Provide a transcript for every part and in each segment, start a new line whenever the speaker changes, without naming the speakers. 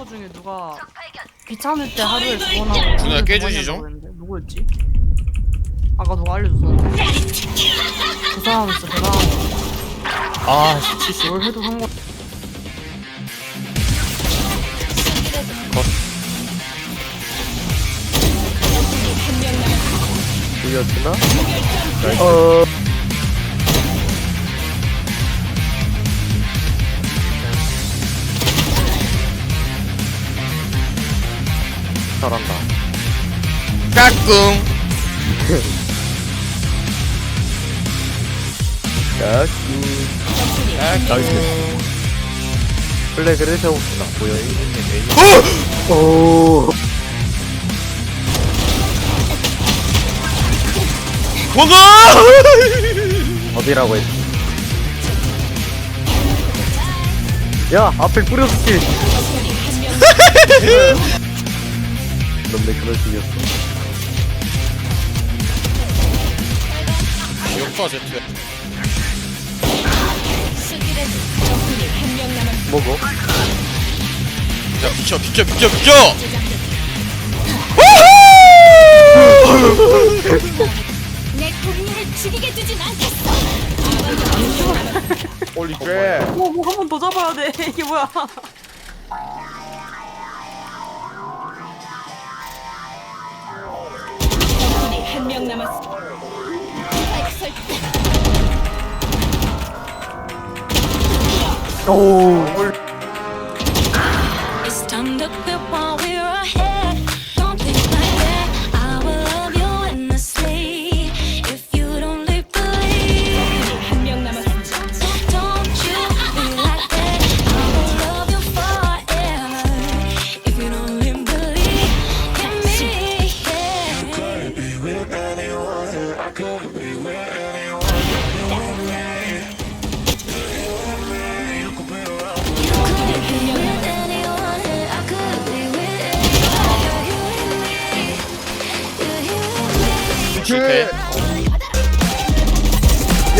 멤버 중에 누가 귀찮을 때 하루에 두번 하고 두
깨주지
번
좀?
누구였지? 아까 누가 알려줬었는데 그 사람 진짜 대단한
아 70.
뭘 해도 상관
이겼나? 어. 잘한다.
까꿍. 까꿍.
플래그를 세웠구나. 뭐야, 이게.
어!
오.
먹어!
어디라고 했지? 야, 앞에 뿌려줄게. 넌내 그럴 식이었어.
역파 제트야.
뭐고?
야 비켜 비켜 비켜 비켜!
내 동료를 죽이게 두진 않겠어.
홀리 쉣.
어뭐 한 번 더 잡아야 돼 이게 뭐야
한 명 남았어.
오.
It's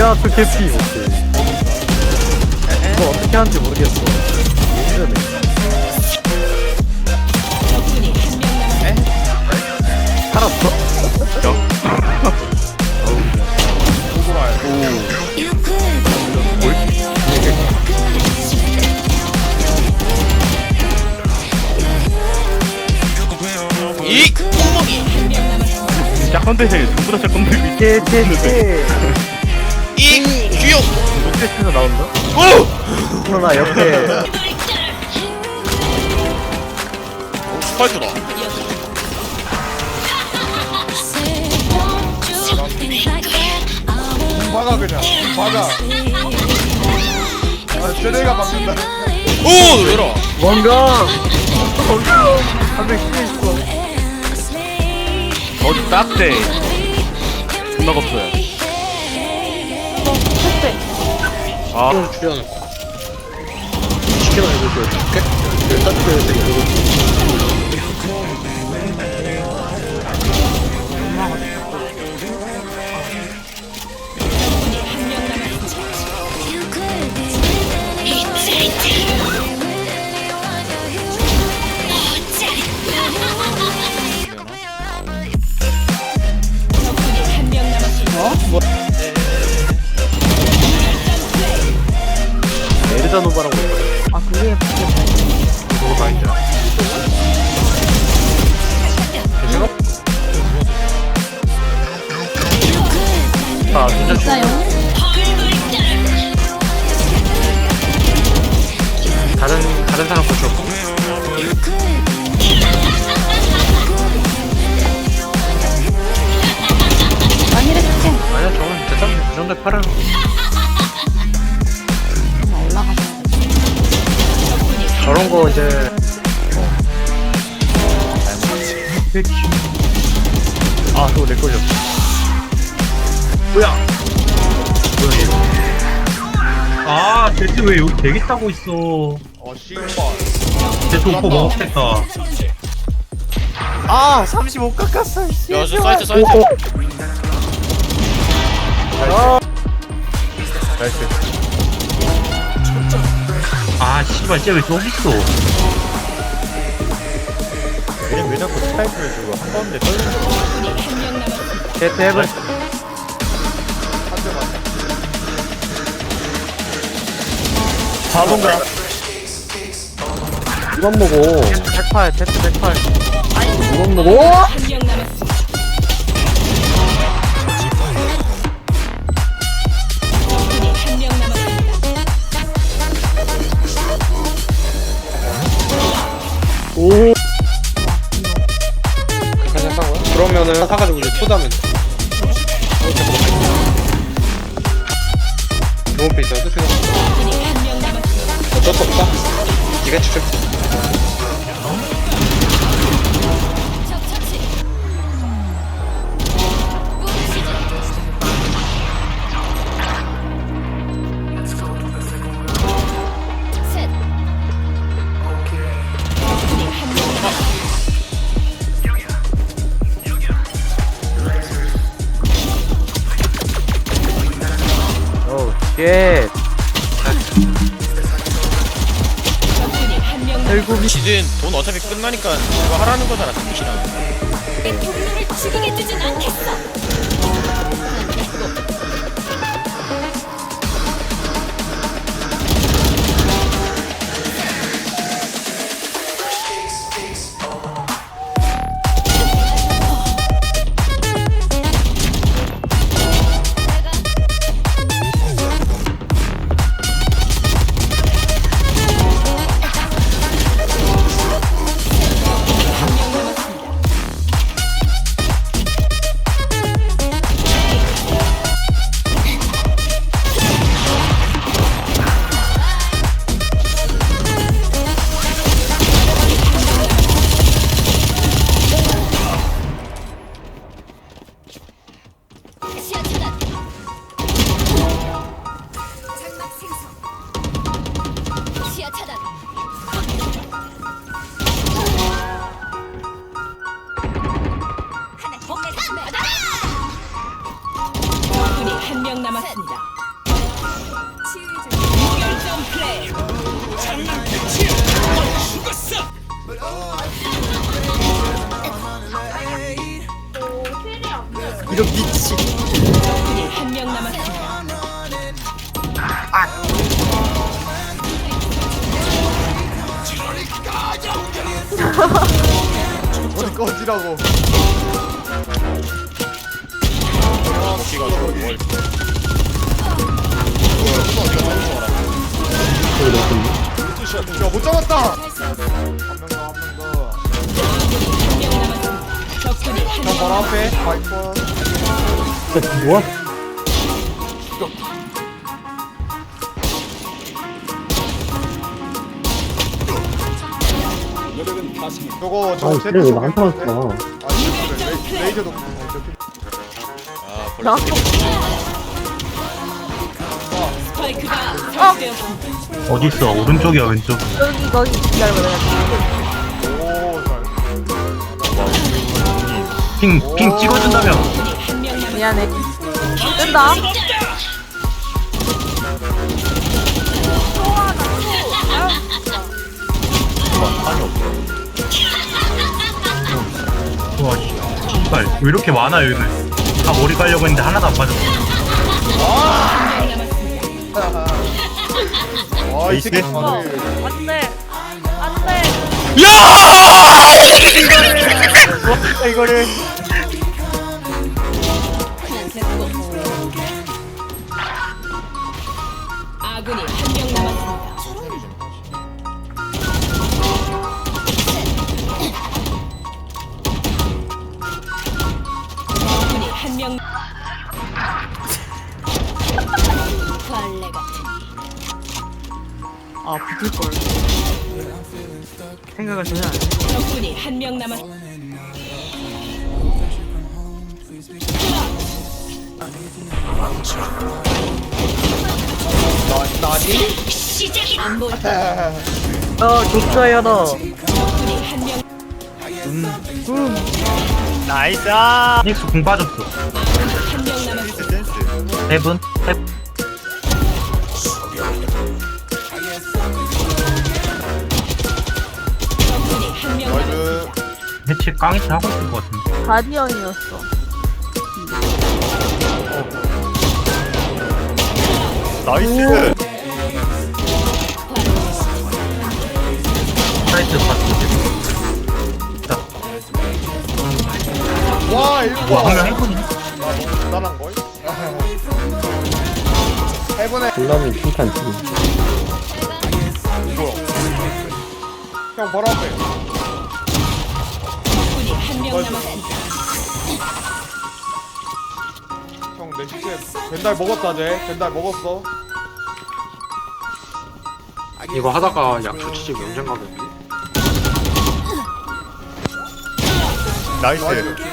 야, 그 개피. 오케이. 이거 어떻게 하는지 모르겠어.
남았어.
살았어?
이 구멍이.
제, 제, 제.
이 귀용.
녹색에서 나온다?
오!
그러나 옆에.
스파이크다.
박아 그냥 박아 아 쟤네가 막는다
오 놀래라.
뭔가. 한명 힘이 있어.
어디 딱대 존나 겁어요 아
출연. 시켜놔, 이거. 이렇게 따뜻해야 돼, 이거. 진짜
진짜요?
다른, 다른 사람 보셨고?
아니래 그때
아니야, 저건 대단, 이 정도에 팔아요.
올라가서
저런 거 이제. 아, 그거 내 걸려. 뭐야? 뭐야?
아, 제트 왜 여기 대기 타고 있어?
어, 씨발.
제트 오퍼 먹었겠다.
아, 35 깎았어. 씨.
야, 저 사이트 사이트.
아, 나이스.
아, 씨발, 쟤왜 저기 있어?
왜, 왜 자꾸 스타이크를 주고 한 번에 떨리는 거야? 제트 해볼. 4번가
이만 먹어
108 테스트 108
이만 먹어 오.
그냥 산 거야? 그러면은 사가지고 이제 초다면 돼. 없다. 네가 추천.
적처
시즌 돈 어차피 끝나니까 그거 하라는 거잖아 정신아
내 동료를 죽이게 두진 않겠어.
이런 미친.
적군이 한명 남았습니다.
어디 꺼지라고.
먹기가 뭘
야못 잡았다.
한명 남았습니다. 적군이 한명
바로 앞에 바이퍼.
뭐야?
저거
아,
저거
그래 왜 나한테?
레- 레이저도
아 벌써
스파이크가 설치되었습니다.
어디 있어? 오른쪽이야 왼쪽?
여기 거기 기다려봐
오 잘.
핑 핑 찍어준다며.
미안해 뜬다
와 씨발 왜 이렇게 많아 여기는? 다 머리 깔려고 했는데 하나도 안 빠졌어.
와 이 새끼
에이스?
잘해.
안돼 안돼
이거를
아군이 한 명 남았습니다. 아군이 한 명. 벌레 같은.
아 붙을 걸 생각을 전혀 안 해
적군이 한 명 남았. 안 보여.
어 줬어요 너
명.
나이스.
닉스 궁 빠졌어. 세븐 세
남았습니다.
해치 깡이치 하고 있을 것 같은데
가디언이었어.
나이스
사이트 봤을
와 이거
때 와, 한명 해보니?
걸? 해보네
불남이 칭찬 지금.
형 바로 앞에 형내 벤달 먹었다 쟤. 벤달 먹었어.
이거 하다가 약초 치즈 경쟁 가겠는데?
나이스